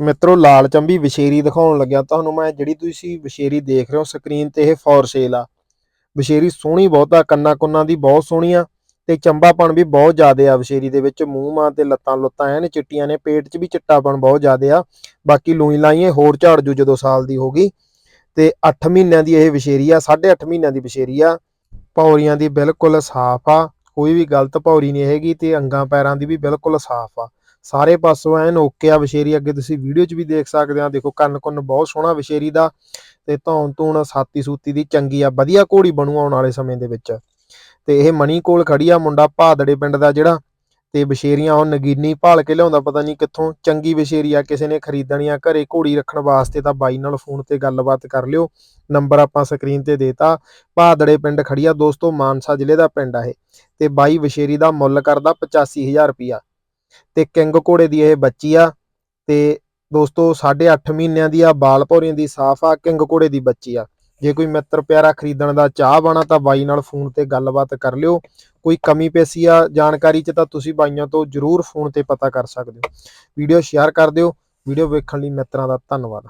ਮਿੱਤਰੋ, ਲਾਲ ਚੰਬੀ ਵਿਸ਼ੇਰੀ ਦਿਖਾਉਣ ਲੱਗਿਆ ਤੁਹਾਨੂੰ ਮੈਂ ਜਿਹੜੀ ਤੁਸੀਂ ਵਿਸ਼ੇਰੀ ਦੇਖ ਰਹੇ ਹੋ ਸਕਰੀਨ ਤੇ ਇਹ ਫੋਰ ਸੇਲ ਆ। ਵਿਸ਼ੇਰੀ ਸੋਹਣੀ ਬਹੁਤ ਆ, ਕੰਨਾ ਕੁੰਨਾ ਦੀ ਬਹੁਤ ਸੋਹਣੀ ਆ ਤੇ ਚੰਬਾਪਣ ਵੀ ਬਹੁਤ ਜ਼ਿਆਦਾ ਆ ਵਿਸ਼ੇਰੀ ਦੇ ਵਿੱਚ। ਮੂੰਹ ਮਾਂ ਤੇ ਲੱਤਾਂ ਲੁੱਤਾਂ ਐਨ ਚਿੱਟੀਆਂ ਨੇ, ਪੇਟ 'ਚ ਵੀ ਚਿੱਟਾਪਣ ਬਹੁਤ ਜ਼ਿਆਦਾ ਆ। ਬਾਕੀ ਲੂਈ ਲਾਈਏ, ਹੋਰ ਝਾੜ ਜੂ ਜਦੋਂ ਸਾਲ ਦੀ ਹੋਗੀ ਤੇ 8 ਮਹੀਨਿਆਂ ਦੀ ਇਹ ਵਿਸ਼ੇਰੀ ਆ 8.5 ਮਹੀਨਿਆਂ ਦੀ ਵਿਸ਼ੇਰੀ ਆ। ਪੌਰੀਆਂ ਦੀ ਬਿਲਕੁਲ ਸਾਫ਼ ਆ, ਕੋਈ ਵੀ ਗਲਤ ਪੌਰੀ ਨਹੀਂ ਹੈਗੀ ਤੇ ਅੰਗਾਂ ਪੈਰਾਂ ਦੀ ਵੀ ਬਿਲਕੁਲ ਸਾਫ਼ ਆ। ਸਾਰੇ ਪਾਸੋਂ ਐਨ ਓਕੇ ਆ ਵਿਸ਼ੇਰੀ, ਅੱਗੇ ਤੁਸੀਂ ਵੀਡੀਓ 'ਚ ਵੀ ਦੇਖ ਸਕਦੇ ਆ। ਦੇਖੋ ਕੰਨ ਕੁੰਨ ਬਹੁਤ ਸੋਹਣਾ ਵਿਸ਼ੇਰੀ ਦਾ ਤੇ ਧੌਣ ਧੂਣ ਸਾਤੀ ਸੂਤੀ ਦੀ ਚੰਗੀ ਆ, ਵਧੀਆ ਘੋੜੀ ਬਣੂ ਆਉਣ ਵਾਲੇ ਸਮੇਂ ਦੇ ਵਿੱਚ। ਤੇ ਇਹ ਮਣੀ ਕੋਲ ਖੜੀ ਆ, ਮੁੰਡਾ ਭਾਦੜੇ ਪਿੰਡ ਦਾ ਜਿਹੜਾ, ਤੇ ਵਿਸ਼ੇਰੀਆਂ ਉਹ ਨਗੀਨੀ ਭਾਲ ਕੇ ਲਿਆਉਂਦਾ, ਪਤਾ ਨਹੀਂ ਕਿੱਥੋਂ ਚੰਗੀ ਵਿਸ਼ੇਰੀ ਆ, ਕਿਸੇ ਨੇ ਖਰੀਦਣੀ ਆ ਘਰੇ ਘੋੜੀ ਰੱਖਣ ਵਾਸਤੇ ਤਾਂ ਬਾਈ ਨਾਲ ਫੋਨ ਤੇ ਗੱਲਬਾਤ ਕਰ ਲਿਓ। ਨੰਬਰ ਆਪਾਂ ਸਕਰੀਨ ਤੇ ਦੇਤਾ ਭਾਦੜੇ ਪਿੰਡ ਖੜੀ ਆ, ਦੋਸਤੋ, ਮਾਨਸਾ ਜ਼ਿਲ੍ਹੇ ਦਾ ਪਿੰਡ ਆ ਇਹ। ਤੇ ਬਾਈ ਵਿਸ਼ੇਰੀ ਦਾ ਮੁੱਲ ਕਰਦਾ 85000 ਰੁਪਿਆ ਤੇ ਕਿੰਗ ਘੋੜੇ ਦੀ ਇਹ ਬੱਚੀ ਆ, ਤੇ ਦੋਸਤੋ 8.5 ਮਹੀਨਿਆਂ ਦੀ ਆ, ਬਾਲ ਭੌਰੀਆਂ ਦੀ ਸਾਫ਼ ਆ, ਕਿੰਗ ਘੋੜੇ ਦੀ ਬੱਚੀ ਆ। ਜੇ ਕੋਈ ਮਿੱਤਰ ਪਿਆਰਾ ਖਰੀਦਣ ਦਾ ਚਾਹ ਬਣਾ ਤਾਂ ਬਾਈ ਨਾਲ ਫੋਨ ਤੇ ਗੱਲਬਾਤ ਕਰ ਲਿਓ। ਕੋਈ ਕਮੀ ਪੇਸੀ ਆ ਜਾਣਕਾਰੀ ਚ ਤਾਂ ਤੁਸੀਂ ਬਾਈਆਂ ਤੋਂ ਜਰੂਰ ਫੋਨ ਤੇ ਪਤਾ ਕਰ ਸਕਦੇ ਹੋ। ਵੀਡੀਓ ਸ਼ੇਅਰ ਕਰ ਦਿਓ। ਵੀਡੀਓ ਵੇਖਣ ਲਈ ਮਿੱਤਰਾਂ ਦਾ ਧੰਨਵਾਦ।